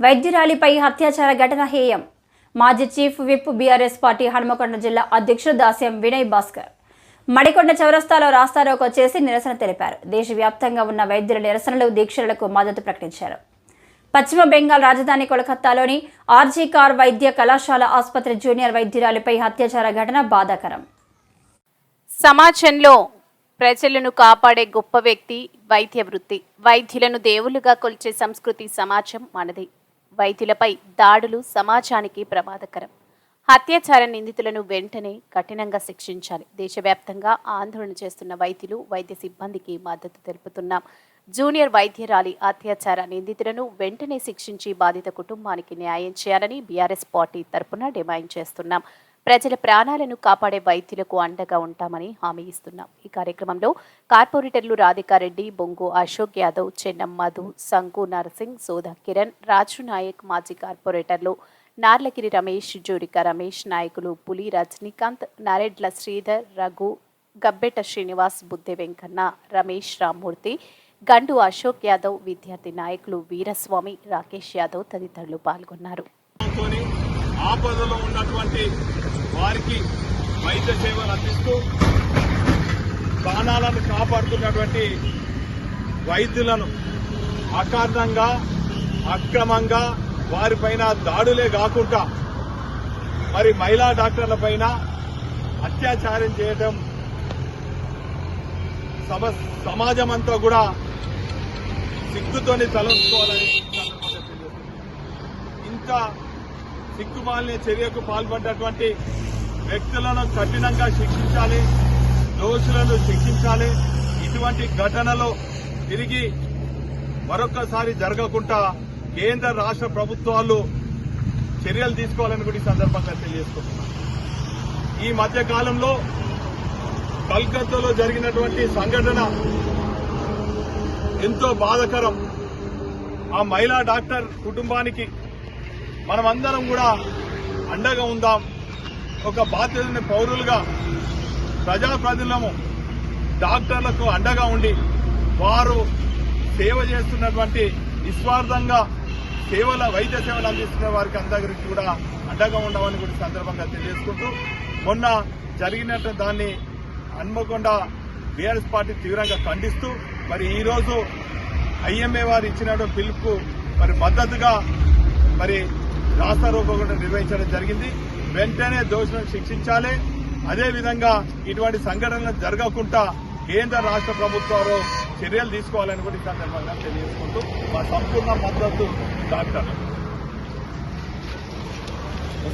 వైద్యురాలిపై అత్యాచార ఘటన హేయం. మాజీ chief whip BRS party Hanumakonda జిల్లా అధ్యక్షుడు దాస్యం వినయ్ భాస్కర్ మడికొండ చౌరస్తాలో రాస్తారోకో చేసి నిరసన తెలిపారు. దేశవ్యాప్తంగా ఉన్న వైద్యుల నిరసనలు దీక్షలకు మద్దతు ప్రకటించారు. పశ్చిమ బెంగాల్ రాజధాని కోలకత్తాలోని ఆర్జీ కార్ వైద్య కళాశాల ఆసుపత్రి జూనియర్ వైద్యురాలిపై అత్యాచార ఘటన బాధాకరం. సమాజంలో ప్రజలను కాపాడే గొప్ప వ్యక్తి వైద్య వృత్తి వైద్యులను దేవులుగా కొల్చే సంస్కృతి సమాజం మనది. వైద్యులపై దాడులు సమాజానికి ప్రమాదకరం. అత్యాచార నిందితులను వెంటనే కఠినంగా శిక్షించాలి. దేశవ్యాప్తంగా ఆందోళన చేస్తున్న వైద్యులు వైద్య సిబ్బందికి మద్దతు తెలుపుతున్నాం. జూనియర్ వైద్యరాలి అత్యాచార నిందితులను వెంటనే శిక్షించి బాధిత కుటుంబానికి న్యాయం చేయాలని బీఆర్ఎస్ పార్టీ తరపున డిమాండ్ చేస్తున్నాం. ప్రజల ప్రాణాలను కాపాడే వైద్యులకు అండగా ఉంటామని హామీ ఇస్తున్నాం. ఈ కార్యక్రమంలో కార్పొరేటర్లు రాధికారెడ్డి బొంగు అశోక్ యాదవ్ చెన్నం మధు శంకు నరసింగ్ సోదా కిరణ్ రాజు నాయక్ మాజీ కార్పొరేటర్లు నార్లగిరి రమేష్ జూరిక రమేష్ నాయకులు పులి రజనీకాంత్ నారెడ్ల శ్రీధర్ రఘు గబ్బెట శ్రీనివాస్ బుద్ధె వెంకన్న రమేష్ రామ్మూర్తి గండు అశోక్ యాదవ్ విద్యార్థి నాయకులు వీరస్వామి రాకేష్ యాదవ్ తదితరులు పాల్గొన్నారు. ఆపదలో ఉన్నటువంటి వారికి వైద్య సేవలు అందిస్తూ ప్రాణాలను కాపాడుతున్నటువంటి వైద్యులను అకారణంగా అక్రమంగా వారిపైన దాడులే కాకుండా మరి మహిళా డాక్టర్ల పైన అత్యాచారం చేయడం సమ సమాజం అంతా కూడా సిగ్గుతోని తలంచుకోవాలని సందర్భంగా ఇంత సిగ్గుమాలిన చర్యకు పాల్పడ్డటువంటి వ్యక్తులను కఠినంగా శిక్షించాలి దోషులను శిక్షించాలి. ఇటువంటి ఘటనలో తిరిగి మరొకసారి జరగకుండా కేంద్ర రాష్ట్ర ప్రభుత్వాలు చర్యలు తీసుకోవాలని కూడా ఈ సందర్భంగా తెలియజేసుకుంటున్నాను. ఈ మధ్య కాలంలో కల్కత్తాలో జరిగినటువంటి సంఘటన ఎంతో బాధకరం. ఆ మహిళా డాక్టర్ కుటుంబానికి మనమందరం కూడా అండగా ఉందాం. ఒక బాధ్యతని పౌరులుగా ప్రజాప్రతినిధులము డాక్టర్లకు అండగా ఉండి వారు సేవ చేస్తున్నటువంటి నిస్వార్థంగా సేవల వైద్య సేవలు అందిస్తున్న వారికి అందరికి కూడా అండగా ఉండమని కూడా సందర్భంగా తెలియజేసుకుంటూ మొన్న జరిగినట్టు దాన్ని హన్మకొండ బీఆర్ఎస్ పార్టీ తీవ్రంగా ఖండిస్తూ మరి ఈరోజు ఐఎంఏ వారు ఇచ్చిన పిలుపు మరి మద్దతుగా మరి రాస్తా రూపం నిర్వహించడం జరిగింది. వెంటనే దోషులను శిక్షించాలి. అదేవిధంగా ఇటువంటి సంఘటనలు జరగకుండా కేంద్ర రాష్ట్ర ప్రభుత్వాలు చర్యలు తీసుకోవాలని కూడా ఈ సందర్భంగా తెలియజేసుకుంటూ మా సంపూర్ణ మద్దతు డాక్టర్